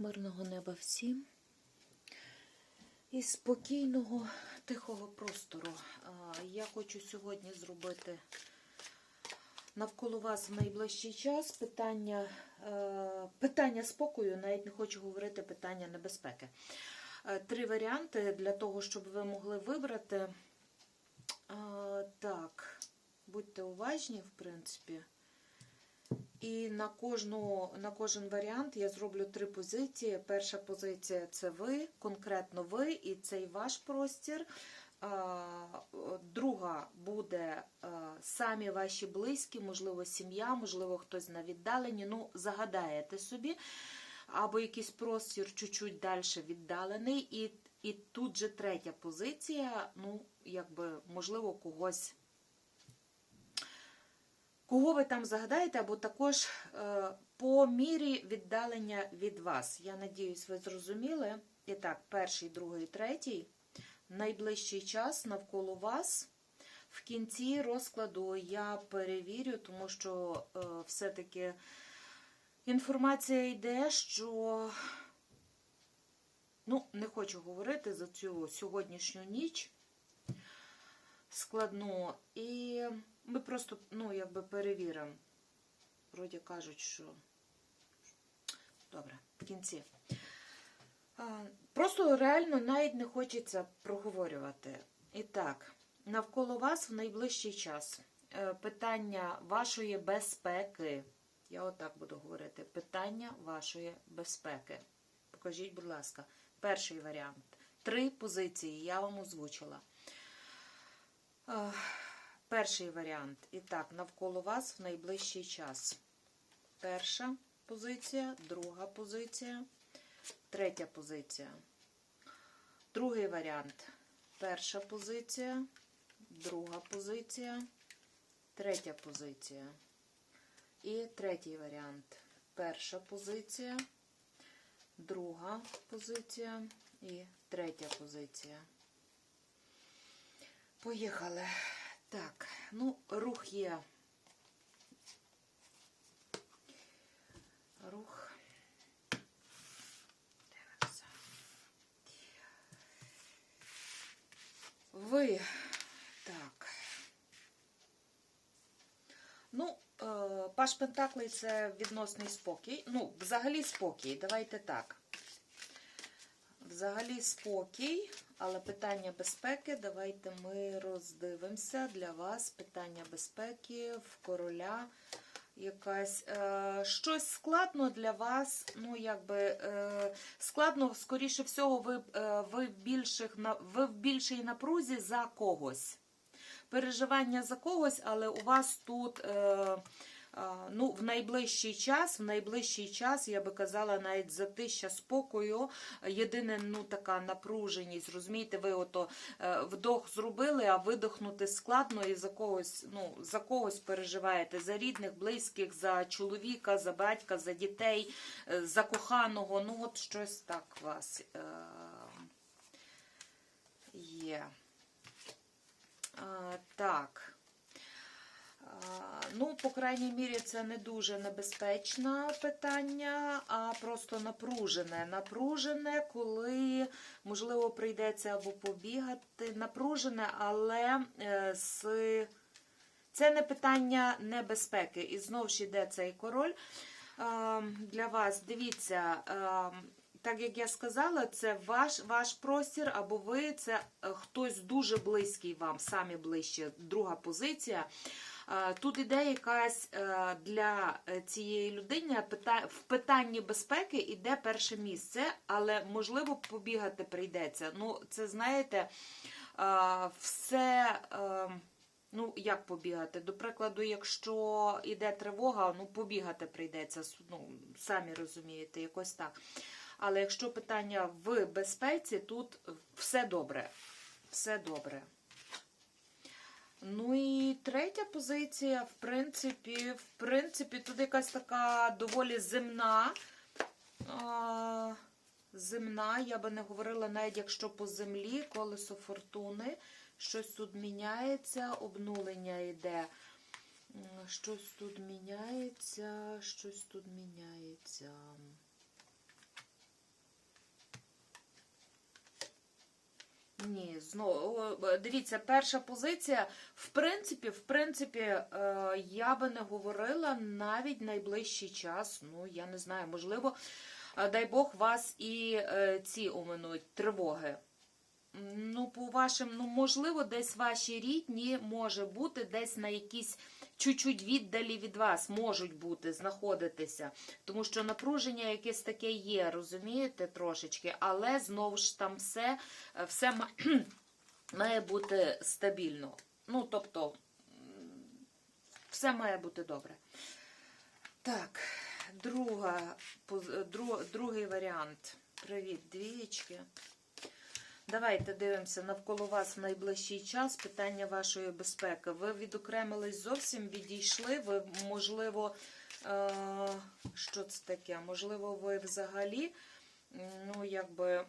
Мирного неба всім. І спокійного, тихого простору. Я хочу сьогодні зробити навколо вас в найближчий час питання, е, питання спокою, навіть не хочу говорити питання небезпеки. Е, Три варіанти для того, щоб ви могли вибрати. Так, будьте уважні, в принципі. І на кожну, на кожен варіант я зроблю три позиції. Перша позиція це ви, конкретно ви, і цей ваш простір. Друга буде самі ваші близькі, можливо, сім'я, можливо, хтось на віддаленні. Ну, загадаєте собі. Або якийсь простір чуть-чуть далі віддалений. І, і тут же третя позиція, ну, якби, можливо, когось. Кого ви там загадаєте, або також е, по мірі віддалення від вас. Я надіюсь, ви зрозуміли. І так, перший, другий, третій. Найближчий час навколо вас. В кінці розкладу я перевірю, тому що е, все-таки інформація йде, що ну, не хочу говорити за цю сьогоднішню ніч складну. І ми просто, ну, якби перевіримо. Вроді кажуть, що. Добре, в кінці. Просто реально навіть не хочеться проговорювати. І так, навколо вас в найближчий час е, питання вашої безпеки. Я отак буду говорити. Питання вашої безпеки. Покажіть, будь ласка, перший варіант. Три позиції я вам озвучила. Перший варіант. І так, навколо вас в найближчий час. Перша позиція, друга позиція, третя позиція. Другий варіант. Перша позиція, друга позиція, третя позиція. І третій варіант. Перша позиція, друга позиція і третя позиція. Поїхали. Так, ну, рух є. Рух. Дивимося. Ви. Так. Ну, е, Паш Пентаклей це відносний спокій. Ну, взагалі спокій. Давайте так. Взагалі спокій, але питання безпеки. Давайте ми роздивимося для вас питання безпеки в короля. Якась е, щось складно для вас. Ну, якби е, складно, скоріше всього, ви, е, ви, більших, ви в більшій напрузі за когось. Переживання за когось, але у вас тут. Е, Ну, в найближчий час, в найближчий час, я би казала, навіть затища спокою. Єдине, ну така напруженість. Розумієте, ви ото е, вдох зробили, а видохнути складно і за когось, ну, за когось переживаєте. За рідних, близьких, за чоловіка, за батька, за дітей, е, за коханого. Ну, от щось так у вас е, є. Так. Ну, по крайній мірі, це не дуже небезпечне питання, а просто напружене. Напружене, коли, можливо, прийдеться або побігати. Напружене, але е, з... це не питання небезпеки. І знову ж йде цей король. Е, Для вас, дивіться, е, так як я сказала, це ваш, ваш простір, або ви, це хтось дуже близький вам, самі ближче, друга позиція. Е, Тут іде якась е, для е, цієї людини в питанні безпеки іде перше місце, але можливо побігати прийдеться. Ну, це знаєте, все. Ну, як побігати? До прикладу, якщо йде тривога, ну побігати прийдеться, ну, самі розумієте, якось так. Але якщо питання в безпеці, тут все добре. Все добре. Ну і третя позиція, в принципі, в принципі, тут якась така доволі земна. А, земна, я би не говорила, навіть якщо по землі, колесо фортуни, щось тут міняється, обнулення йде. Щось тут міняється, щось тут міняється. Ні, знову дивіться, перша позиція. В принципі, в принципі, е, я би не говорила навіть найближчий час. Ну, я не знаю, можливо, е, дай Бог вас і е, ці оминуть тривоги. Ну, по вашим, ну, можливо, десь ваші рідні може бути десь на якісь чуть-чуть віддалі від вас можуть бути, знаходитися. Тому що напруження якесь таке є, розумієте, трошечки, але знову ж там все, все має бути стабільно. Ну, тобто, все має бути добре. Так, друга, поз- дру- другий варіант. Привіт, двієчки. Давайте дивимося навколо вас в найближчий час питання вашої безпеки. Ви відокремились зовсім, відійшли. Ви, можливо, е, що це таке? Можливо, ви взагалі, ну, якби.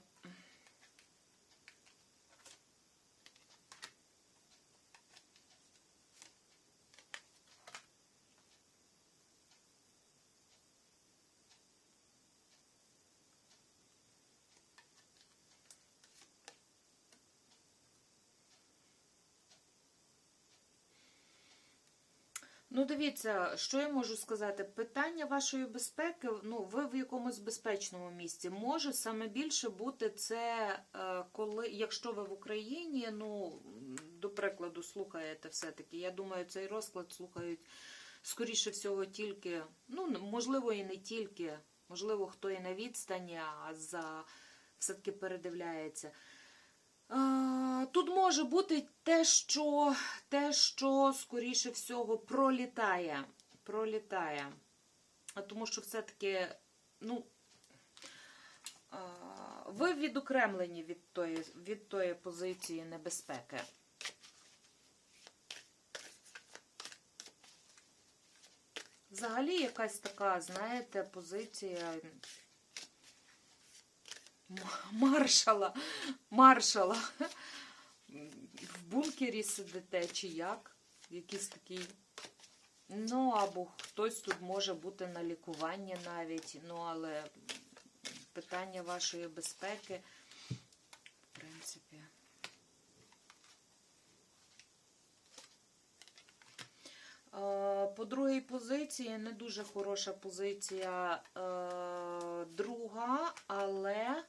Ну, дивіться, що я можу сказати? Питання вашої безпеки, ну, ви в якомусь безпечному місці. Може саме більше бути це, е, коли, якщо ви в Україні, ну, до прикладу, слухаєте все-таки. Я думаю, цей розклад слухають, скоріше всього, тільки, ну, можливо, і не тільки, можливо, хто і на відстані, а за все-таки передивляється. Е, Тут може бути те, що, те, що скоріше всього пролітає. Пролітає. Тому що все-таки, ну, ви відокремлені від тої, від тої позиції небезпеки. Взагалі якась така, знаєте, позиція маршала. Маршала. В бункері сидите чи як? Якийсь такий. Ну, або хтось тут може бути на лікуванні навіть. Ну, але питання вашої безпеки, в принципі. Е, По другій позиції не дуже хороша позиція е, друга, але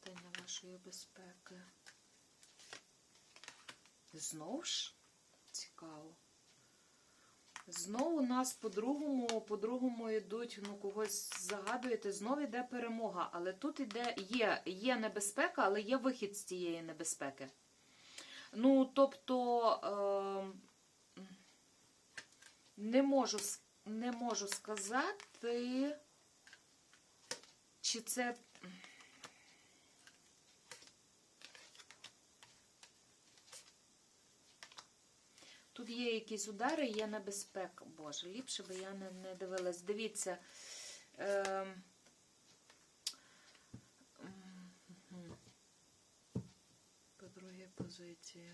питання вашої безпеки. Знову ж цікаво. Знову у нас по-другому, по-другому йдуть, ну, когось загадуєте, знову йде перемога. Але тут іде, є, є небезпека, але є вихід з цієї небезпеки. Ну, тобто, е, не можу, не можу сказати, чи це. Тут є якісь удари, є небезпека. Боже, ліпше би я не, не дивилась. Дивіться. Е, по другій позиції.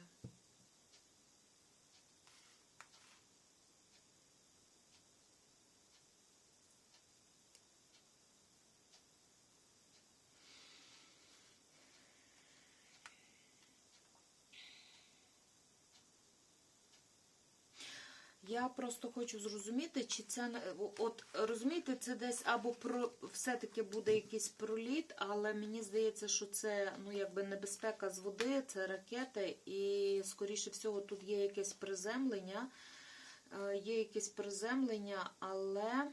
Я просто хочу зрозуміти, чи це от розумієте, це десь або про все-таки буде якийсь проліт, але мені здається, що це ну якби небезпека з води, це ракети, і скоріше всього тут є якесь приземлення. Е, Є якесь приземлення, але.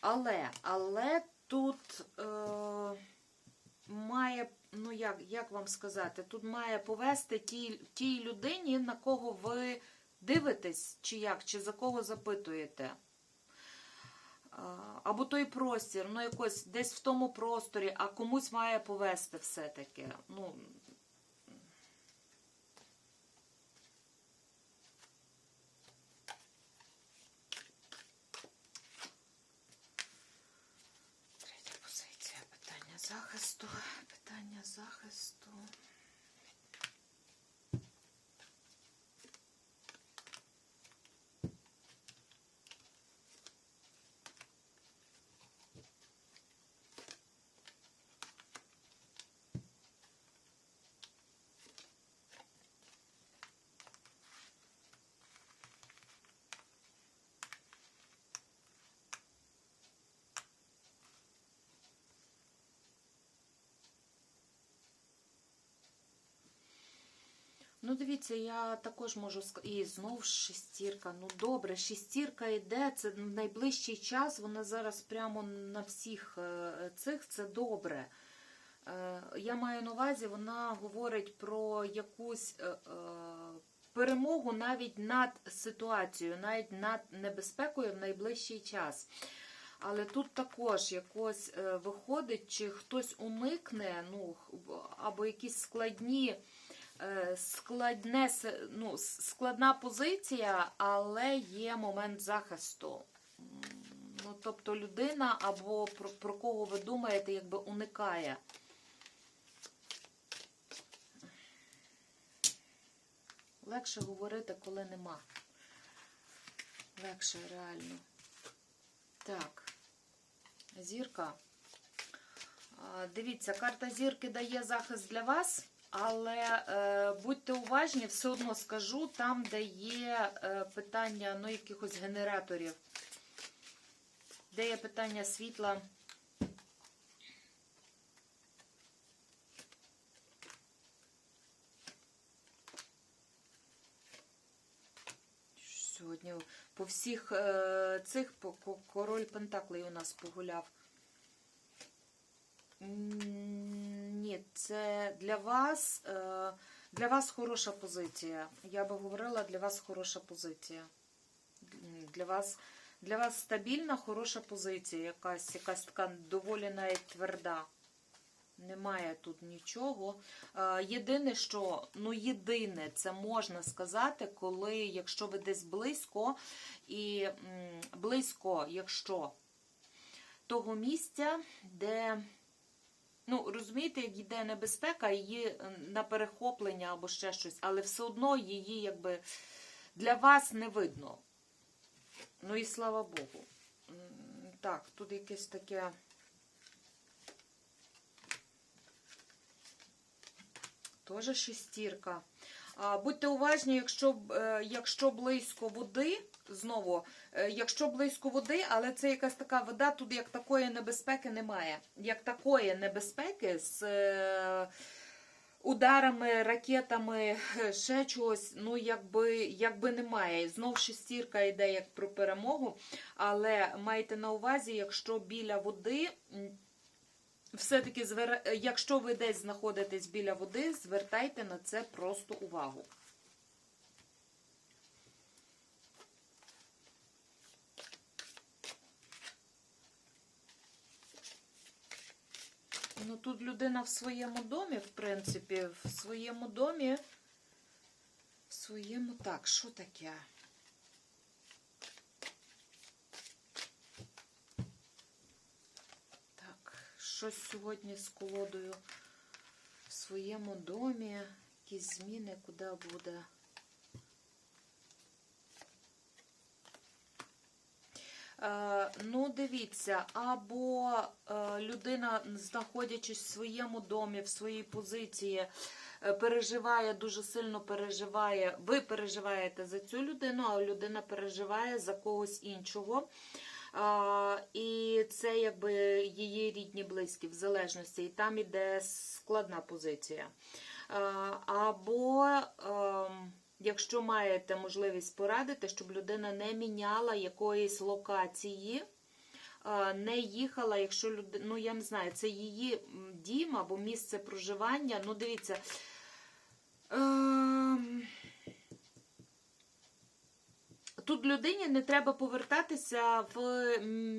Але, але тут е, має, ну як, як вам сказати, тут має повести тій, тій людині, на кого ви дивитесь, чи як, чи за кого запитуєте. Або той простір, ну якось десь в тому просторі, а комусь має повести все-таки. Ну, Третя позиція. Питання захисту. Питання захисту. Ну, дивіться, я також можу сказати. І знов шестірка. Ну добре, шестірка йде. Це в найближчий час. Вона зараз прямо на всіх е, цих це добре. Е, Я маю на увазі, вона говорить про якусь е, перемогу навіть над ситуацією, навіть над небезпекою в найближчий час. Але тут також якось виходить, чи хтось уникне, ну, або якісь складні, складне, ну, складна позиція, але є момент захисту. Ну, тобто людина або про, про кого ви думаєте, якби уникає. Легше говорити, коли нема. Легше реально. Так. Зірка. Дивіться, карта зірки дає захист для вас, але е, будьте уважні, все одно скажу, там, де є е, питання ну, якихось генераторів, де є питання світла. Сьогодні по всіх е, цих по, ко- король Пентаклей у нас погуляв. М, Це для вас, е, для вас хороша позиція. Я би говорила, для вас хороша позиція. Для вас, для вас стабільна, хороша позиція, якась, якась така доволі навіть тверда. Немає тут нічого. Е, Єдине, що, ну єдине, це можна сказати, коли, якщо ви десь близько, і близько, якщо того місця, де, ну, розумієте, як йде небезпека, її е, на перехоплення або ще щось, але все одно її якби для вас не видно. Ну і слава Богу. Так, тут якесь таке. Теж шестірка. Будьте уважні, якщо, е, якщо близько води, знову, е, якщо близько води, але це якась така вода, тут як такої небезпеки немає. Як такої небезпеки з е, ударами, ракетами, е, ще чогось, ну якби, якби немає. Знов шестірка йде як про перемогу, але майте на увазі, якщо біля води. все-таки, якщо ви десь знаходитесь біля води, звертайте на це просто увагу. Ну, тут людина в своєму домі, в принципі, в своєму домі, в своєму. Так, що таке? Так, щось сьогодні з колодою в своєму домі, якісь зміни, куди буде. Е, ну, дивіться, або е, людина, знаходячись в своєму домі, в своїй позиції, е, переживає, дуже сильно переживає. Ви переживаєте за цю людину, а людина переживає за когось іншого. А, і це якби її рідні близькі в залежності, і там іде складна позиція. Або ем, якщо маєте можливість порадити, щоб людина не міняла якоїсь локації, не їхала, якщо людина, ну я не знаю, це її дім або місце проживання. Ну, дивіться. Ем, Тут людині не треба повертатися в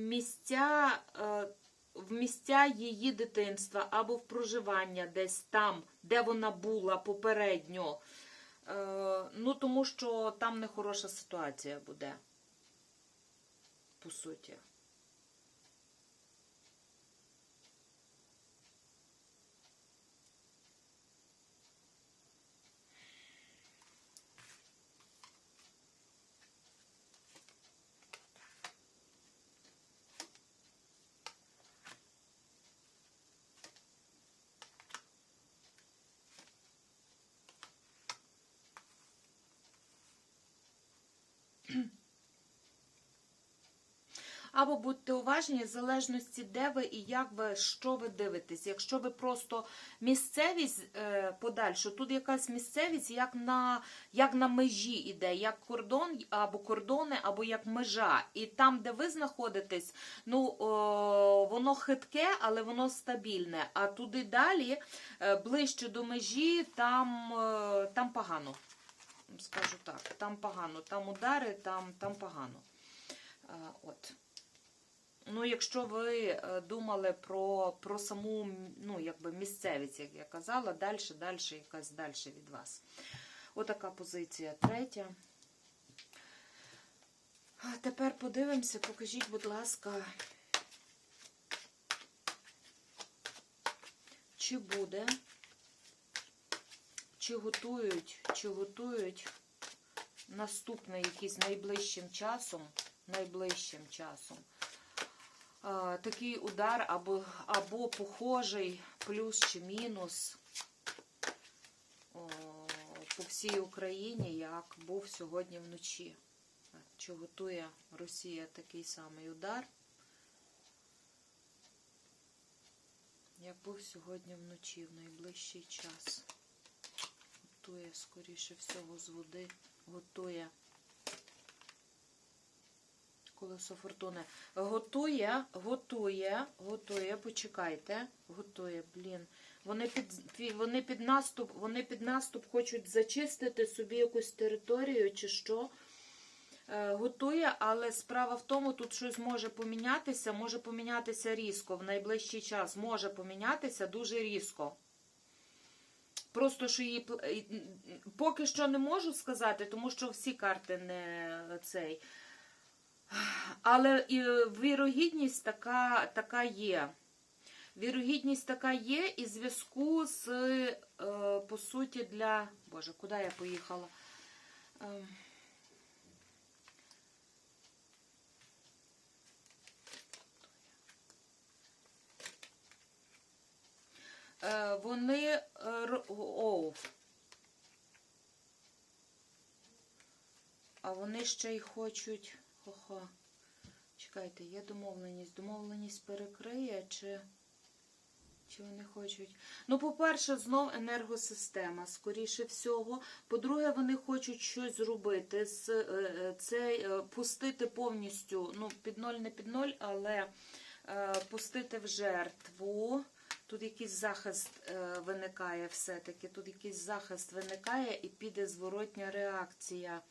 місця, е, в місця її дитинства або в проживання десь там, де вона була попередньо. Е, Ну, тому що там нехороша ситуація буде. По суті. Або будьте уважні, в залежності, де ви і як ви що ви дивитесь. Якщо ви просто місцевість е, подальше, тут якась місцевість, як на як на межі іде, як кордон або кордони, або як межа. І там, де ви знаходитесь, ну о, воно хитке, але воно стабільне. А туди далі, е, ближче до межі, там, е, там погано. Скажу так, там погано, там удари, там там погано. А, от. Ну, якщо ви е, думали про, про саму ну, якби місцевість, як я казала, далі, далі, якась далі від вас. Отака позиція третя. А тепер подивимося, покажіть, будь ласка, чи буде, чи готують, чи готують наступний якийсь найближчим часом, найближчим часом такий удар або, або похожий, плюс чи мінус по всій Україні, як був сьогодні вночі. Чи готує Росія такий самий удар, як був сьогодні вночі, в найближчий час. Готує, скоріше всього, з води, готує колесо фортуни. Готує, готує, готує, почекайте, готує, блін. Вони під, вони під наступ, вони під наступ хочуть зачистити собі якусь територію чи що. Е, Готує, але справа в тому, тут щось може помінятися, може помінятися різко в найближчий час. Може помінятися дуже різко. Просто що її поки що не можу сказати, тому що всі карти не цей. Але і вірогідність така, така є. Вірогідність така є і зв'язку з, е, по суті, для. Боже, куди я поїхала? Ем. Е, Вони е, оу. А вони ще й хочуть. Хо-хо. Чекайте, є домовленість. Домовленість перекриє чи. Чи вони хочуть? Ну, по-перше, знов енергосистема, скоріше всього. По-друге, вони хочуть щось зробити. з, е, е, е, пустити повністю, ну, під ноль, не під ноль, але пустити в жертву. Тут якийсь захист виникає все-таки. Тут якийсь захист виникає і піде зворотня реакція.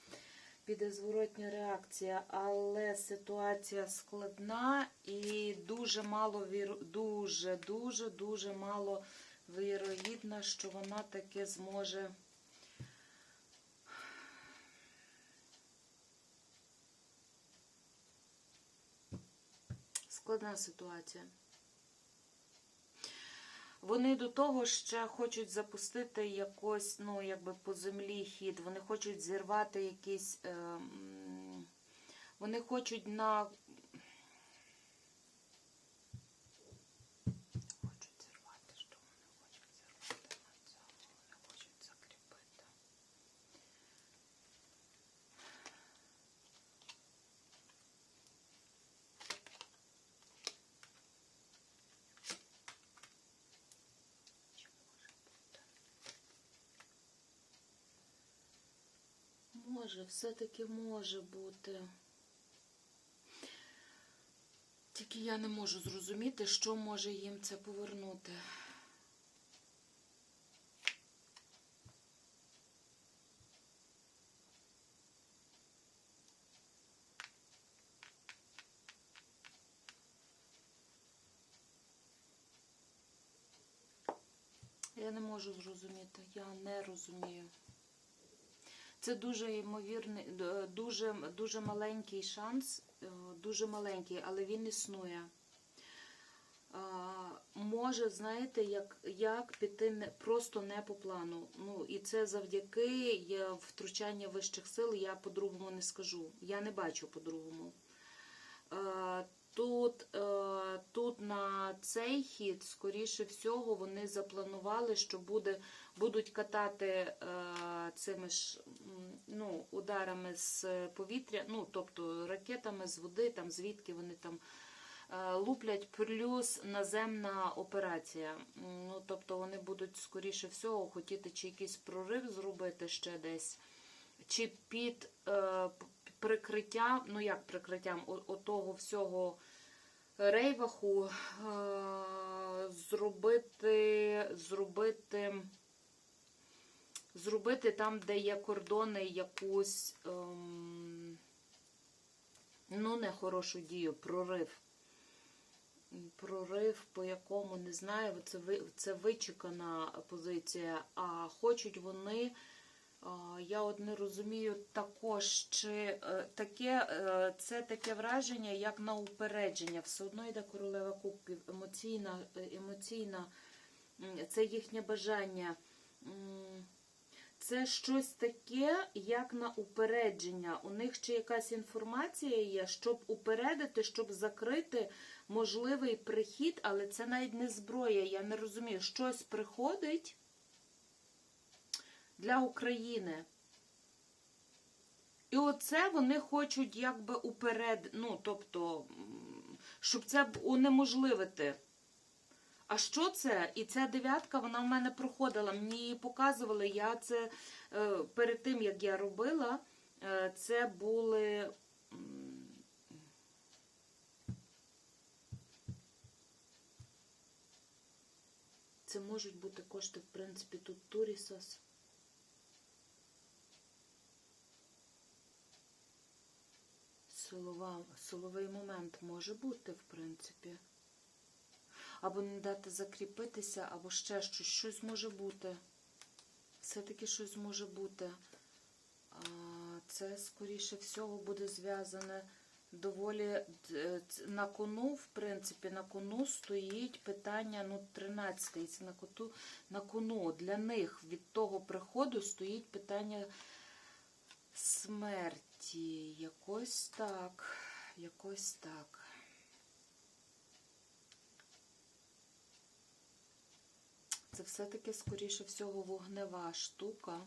Піде зворотня реакція, але ситуація складна і дуже мало дуже, дуже, дуже мало вірогідно, що вона таки зможе. Складна ситуація. Вони до того ще хочуть запустити якось, ну, якби по землі хід. Вони хочуть зірвати якісь. Е, вони хочуть на. Хочуть зірвати, що вони хочуть зірвати на цьому. Вони хочуть закріпити. Чи може бути? Може, все-таки може бути. Тільки я не можу зрозуміти, що може їм це повернути. Я не можу зрозуміти. Я не розумію. Це дуже ймовірний, дуже, дуже маленький шанс, е, дуже маленький, але він існує. Може, знаєте, як, як піти не, просто не по плану. Ну, і це завдяки втручання вищих сил, я по-другому не скажу. Я не бачу по-другому. Тут, е, тут на цей хід, скоріше всього, вони запланували, що буде, будуть катати е, цими ж ну, ударами з повітря, ну, тобто ракетами з води, там звідки вони там е, луплять, плюс наземна операція. Ну, тобто вони будуть, скоріше всього, хотіти чи якийсь прорив зробити ще десь, чи під прикриттям, ну як прикриттям, отого всього рейваху е, зробити, зробити, зробити там, де є кордони, якусь ем, ну, нехорошу дію, прорив. Прорив, по якому не знаю, це це вичекана позиція. А хочуть вони, я от не розумію також, чи е, таке, е, це таке враження, як на упередження. Все одно йде королева кубків, емоційна, е, емоційна, це їхнє бажання. Це щось таке, як на упередження. У них ще якась інформація є, щоб упередити, щоб закрити можливий прихід, але це навіть не зброя. Я не розумію, щось приходить для України. І оце вони хочуть якби уперед, ну, тобто, щоб це унеможливити. А що це? І ця дев'ятка, вона в мене проходила. Мені її показували. Я це е, перед тим, як я робила, е, це були. Це можуть бути кошти, в принципі, тут Турісос. Силова, силовий момент може бути, в принципі. Або не дати закріпитися, або ще щось. Щось може бути. Все-таки щось може бути. Це, скоріше всього, буде зв'язане доволі на кону, в принципі, на кону стоїть питання, ну, 13 це на коту, на кону. Для них від того приходу стоїть питання смерті. Якось так. Якось так. Це все-таки, скоріше всього, вогнева штука.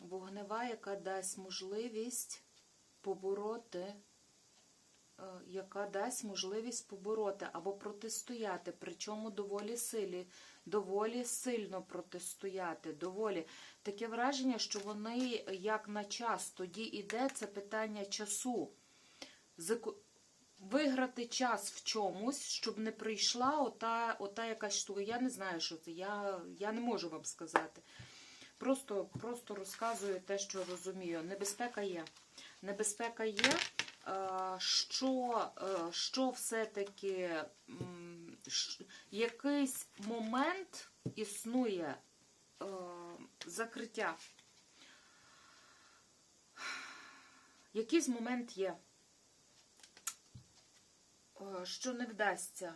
Вогнева, яка дасть можливість побороти, яка дасть можливість побороти або протистояти, причому доволі силі, доволі сильно протистояти. Доволі таке враження, що вони як на час тоді іде це питання часу. Виграти час в чомусь, щоб не прийшла ота, ота якась штука. Я не знаю, що це. Я, я не можу вам сказати. Просто, просто розказую те, що розумію. Небезпека є. Небезпека є, е, що, е, що все-таки якийсь момент існує е, закриття. Якийсь момент є, е, що не вдасться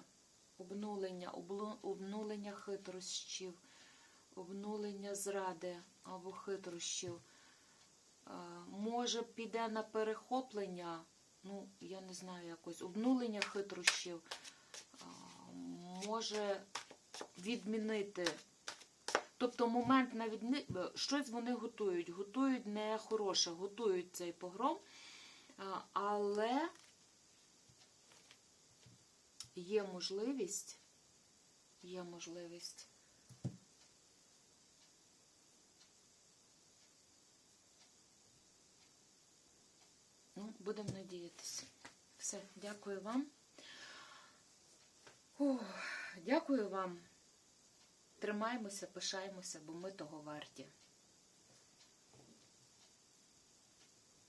обнулення, обнулення хитрощів, обнулення зради або хитрощів. Е, Може, піде на перехоплення, ну, я не знаю, якось обнулення хитрощів, може відмінити. Тобто момент на відни... щось вони готують. Готують не хороше, готують цей погром, але є можливість, є можливість. Ну, будемо надіятися. Все, дякую вам. Ух, дякую вам. Тримаємося, пишаємося, бо ми того варті.